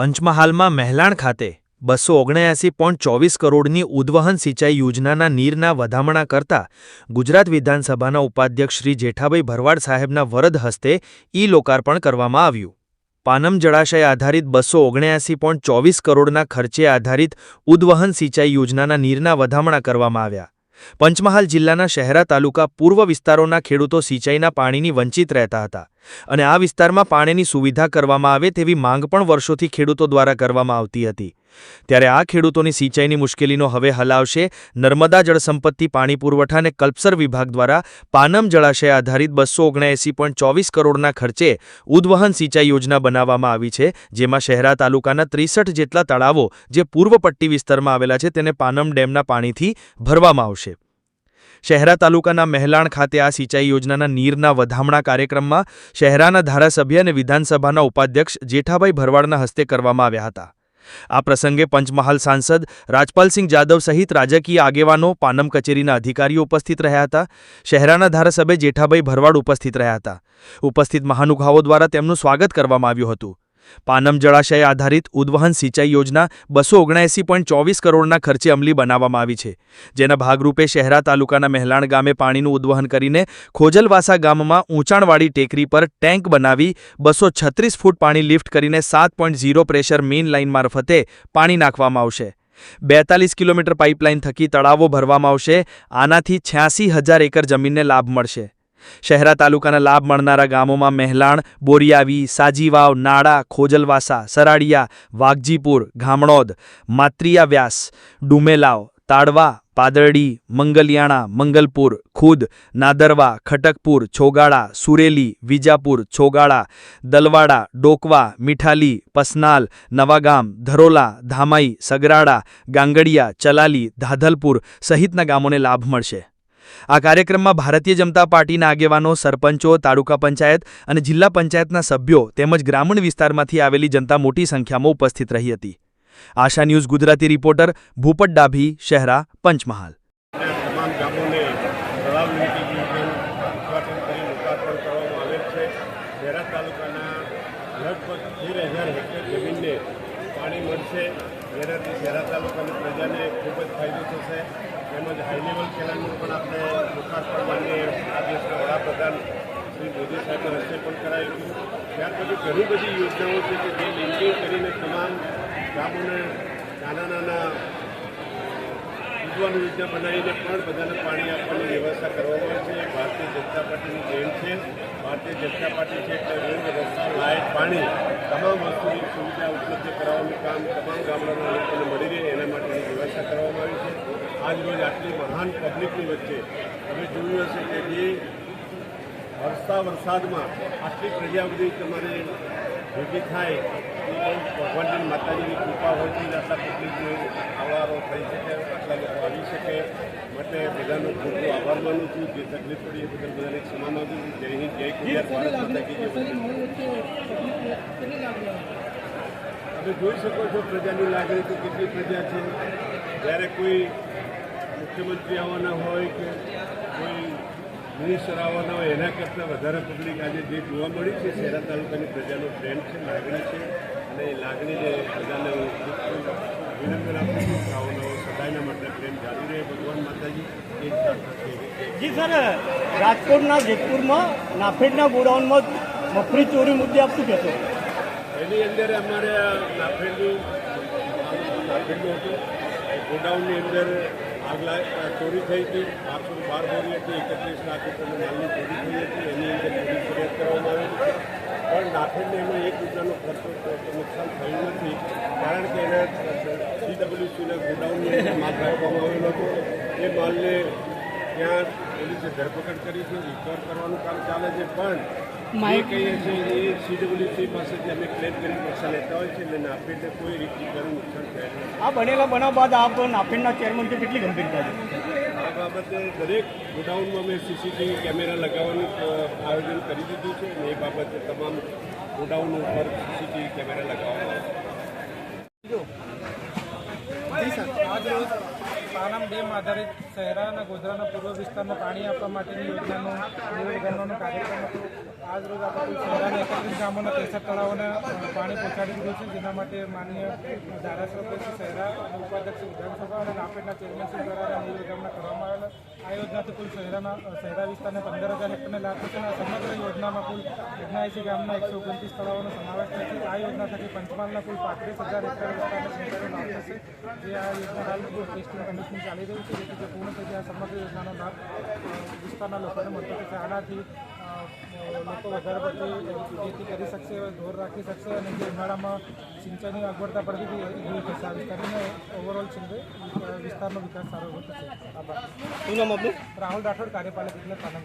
પંચમહાલમાં મહેલાણ ખાતે બસો ઓગણ્યાસી પોઈન્ટ ચોવીસ કરોડની ઉદ્વહન સિંચાઈ યોજનાના નીરના વધામણા કરતા ગુજરાત વિધાનસભાના ઉપાધ્યક્ષ શ્રી જેઠાભાઈ ભરવાડ સાહેબના વરદ હસ્તે ઈ લોકાર્પણ કરવામાં આવ્યું. પાનમ જળાશય આધારિત બસો ઓગણ્યાસી પોઈન્ટ ચોવીસ કરોડના ખર્ચે આધારિત ઉદ્વહન સિંચાઈ યોજનાના નીરના વધામણા કરવામાં આવ્યા. પંચમહાલ જિલ્લાના શહેરા તાલુકા પૂર્વ વિસ્તારોના ખેડૂતો સિંચાઈના પાણીની વંચિત રહેતા હતા. અને આ વિસ્તારમાં પાણીની સુવિધા કરવામાં આવે તેવી માંગ પણ વર્ષોથી ખેડૂતો દ્વારા કરવામાં આવતી હતી. ત્યારે આ ખેડૂતોની સિંચાઈની મુશ્કેલીનો હવે હલ આવશે. નર્મદા જળસંપત્તિ પાણી પુરવઠા અને કલ્પસર વિભાગ દ્વારા પાનમ જળાશય આધારિત બસો ઓગણએંસી પોઈન્ટ ચોવીસ કરોડના ખર્ચે ઉદ્વહન સિંચાઈ યોજના બનાવવામાં આવી છે, જેમાં શહેરા તાલુકાના ત્રીસઠ જેટલા તળાવો જે પૂર્વ પટ્ટી વિસ્તારમાં આવેલા છે તેને પાનમ ડેમના પાણીથી ભરવામાં આવશે. શહેરા તાલુકાના મહેલાણ ખાતે આ સિંચાઈ યોજનાના નીરના વધામણા કાર્યક્રમમાં શહેરાના ધારાસભ્ય અને વિધાનસભાના ઉપાધ્યક્ષ જેઠાભાઈ ભરવાડના હસ્તે કરવામાં આવ્યા હતા. આ પ્રસંગે પંચમહાલ સાંસદ રાજપાલસિંહ જાદવ સહિત રાજકીય આગેવાનો, પાનમ કચેરીના અધિકારીઓ ઉપસ્થિત રહ્યા હતા. શહેરાના ધારાસભ્ય જેઠાભાઈ ભરવાડ ઉપસ્થિત રહ્યા હતા. ઉપસ્થિત મહાનુભાવો દ્વારા તેમનું સ્વાગત કરવામાં આવ્યું હતું. પાનમ જળાશય આધારિત ઉદ્વહન સિંચાઈ યોજના બસો ઓગણએંસી પોઈન્ટ ચોવીસ કરોડના ખર્ચે અમલી બનાવવામાં આવી છે. જેના ભાગરૂપે શહેરા તાલુકાના મહેલાણ ગામે પાણીનું ઉદ્વહન કરીને ખોજલવાસા ગામમાં ઊંચાણવાળી ટેકરી પર ટેન્ક બનાવી બસો છત્રીસ ફૂટ પાણી લિફ્ટ કરીને સાત point zero pressure main line મારફતે પાણી નાખવામાં આવશે. બેતાલીસ કિલોમીટર પાઇપલાઇન થકી તળાવો ભરવામાં આવશે. આનાથી છ્યાસી હજાર એકર જમીનને લાભ મળશે. શહેરા તાલુકાના લાભ મળનારા ગામોમાં મહેલાણ, બોરિયાવી, સાજીવાવ નાડા ખોજલવાસા સરાડિયા વાઘજીપુર ગામણોદ માત્રિયા વ્યાસ ડુમેલાવ, તાડવા, પાદરડી, મંગલિયાણા, મંગલપુર, ખુદ, નાદરવા, ખટકપુર, છોગાળા, સુરેલી, વિજાપુર, છોગાળા, દલવાડા, ડોકવા, મીઠાલી, પસનાલ, નવાગામ, ધરોલા, ધામાઈ, સગરાડા, ગાંગડિયા, ચલાલી, ધાધલપુર સહિતના ગામોને લાભ મળશે. આ કાર્યક્રમમાં ભારતીય જનતા પાર્ટીના આગેવાનો, સરપંચો, તાલુકા પંચાયત અને જિલ્લા પંચાયતના સભ્યો તેમજ ગ્રામીણ વિસ્તારમાંથી આવેલી જનતા મોટી સંખ્યામાં ઉપસ્થિત રહી હતી. Asha news Gujarati reporter Bhupat Dabhi, Shehera, Panchmahal. તાલુકાના લગભગ તેર હજાર હેક્ટર જમીનને પાણી મળશે. જેનાથી શહેરા તાલુકાની પ્રજાને ખૂબ જ ફાયદો થશે. તેમજ હાઈ લેવલ કેનાલનું પણ આપણે લોકાર્પણ માનીએ આ દેશના વડાપ્રધાન શ્રી મોદી સાહેબના રસ્તે પણ કરાયું ત્યાર પછી ઘણી બધી યોજનાઓ છે કે જે લિંકિંગ કરીને તમામ ગામોને નાના નાના ઉજવણ યોજના બનાવીને પણ બધાને પાણી આપવાની વ્યવસ્થા કરવામાં આવે છે. ભારતીય જનતા પાર્ટીની દેન છે. ભારતીય જનતા પાર્ટી છે રોડ રસ્તા લાઇટ પાણી તમામ વસ્તુની સુવિધા ઉપલબ્ધ કરાવવાનું કામ તમામ ગામડાના લોકોને મળી રહે એના માટેની વ્યવસ્થા કરવામાં આવી છે. આજરોજ આટલી મહાન પબ્લિકની વચ્ચે તમે જોયું હશે કે જે વરસતા વરસાદમાં આટલી પ્રજા બધી તમારે ભેગી થાય એ પણ ભગવાનની માતાજીની કૃપા હોય જ આટલા પબ્લિકને આવવારો થઈ શકે આટલા લોકો આવી શકે. માટે બધાનો ખૂબ ખૂબ આભાર માનું છું. જે તકલીફ પડી એ બદલ બધાને ક્ષમા માગું છું. જય હિન્દ જય ગુજરાત. ભારત માતા તમે જોઈ શકો છો પ્રજાની લાગણી તો કેટલી પ્રજા છે. જ્યારે કોઈ મુખ્યમંત્રી આવવાના હોય કે કોઈ મિનિસ્ટર આવવાના હોય એના કરતાં વધારે પબ્લિક આજે જે જોવા મળી છે શહેરા તાલુકાની પ્રજાનો પ્રેમ છે લાગણી છે અને એ લાગણીને ખૂબ વિનંતી આપું છું. કે સદાયના માટે પ્રેમ જાળવી રહે ભગવાન માતાજી. એ જ પ્રાર્થના જી સર રાજકોટના જેતપુરમાં નાફેડના ગોડાઉનમાં મફરી ચોરી મુદ્દે આપ શું કહેશો એની અંદર અમારે નાફેડનું નાફેડનું હતું. ગોડાઉનની અંદર આગ લા- ચોરી થઈ હતી. બારસો બાર બોરી હતી, એકત્રીસ લાખ રૂપિયાની માલની ચોરી થઈ હતી. એની અંદર ચોરી ફરિયાદ કરવામાં આવી પણ નાફેડને એમાં એક રૂપિયાનો ખર્ચો નુકસાન થયું નથી. કારણ કે એને સીડબ્લ્યુસીના ગોડાઉનની માલ રાખવામાં આવેલો હતો. એ માલને ત્યાં પોલીસે ધરપકડ કરી છે, રિકવર કરવાનું કામ ચાલે છે. પણ જે કહીએ છીએ એ સીડબ્લ્યુસી પાસેથી અમે ક્લેમ કરી પૈસા લેતા હોય છે એટલે નાફેડને કોઈ રીતે ઘણું નુકસાન થાય આ બનેલા બનાવ બાદ આપ નાફેડના ચેરમેન છે કેટલી ગંભીરતા છે? આ બાબતે દરેક ગોડાઉનમાં અમે સીસીટીવી કેમેરા લગાવવાનું આયોજન કરી દીધું છે અને એ બાબતે તમામ ગોડાઉન ઉપર સીસીટીવી કેમેરા લગાવવામાં આવશે આજરોજ પાનમ ડેમ આધારિત શહેરા અને ગોધરાના પૂર્વ વિસ્તારમાં પાણી આપવા માટેની યોજનાનો નિવેદનનો કાર્યક્રમ આજ રોજ આપણે શહેરાના એકત્રીસ ગામોના ત્રેસઠ તળાવોને પાણી પહોંચાડી દીધું છે. જેના માટે માન્ય ધારાસભ્ય શહેરા અને ઉપાધ્યક્ષ વિધાનસભા અને નાપેડના ચેરમેનશ્રી દ્વારા નીર કરવામાં આવેલા. આ યોજનાથી કુલ શહેરાના, શહેરા વિસ્તારને પંદર હજાર હેક્ટરને લાભ થશે અને સમગ્ર યોજનામાં કુલ ઓગણએંસી ગામના એકસો ઓગણત્રીસ તળાવોનો સમાવેશ થાય છે. આ યોજના થકી પંચમહાલના કુલ પાંત્રીસ હજાર હેક્ટર વિસ્તારને લાભ થશે જે આ યોજના હાલ ટેસ્ટિંગ કમિશન ચાલી રહ્યું છે જેથી જે પૂર્ણ થઈ જાય સમગ્ર યોજનાનો લાભ વિસ્તારના લોકોને મળતો છે. આનાથી લોકો વધારે પડતી ખેતી કરી શકશે ઢોર રાખી શકશે અને જે ઉનાળામાં સિંચાઈની અગવડતા પડતી હતી થશે. આ વિસ્તારને ઓવરઓલ વિસ્તારનો વિકાસ સારો થશે. આભાર. શું નામ આપનું? રાહુલ રાઠોડ કાર્યપાલક એટલે પાનમ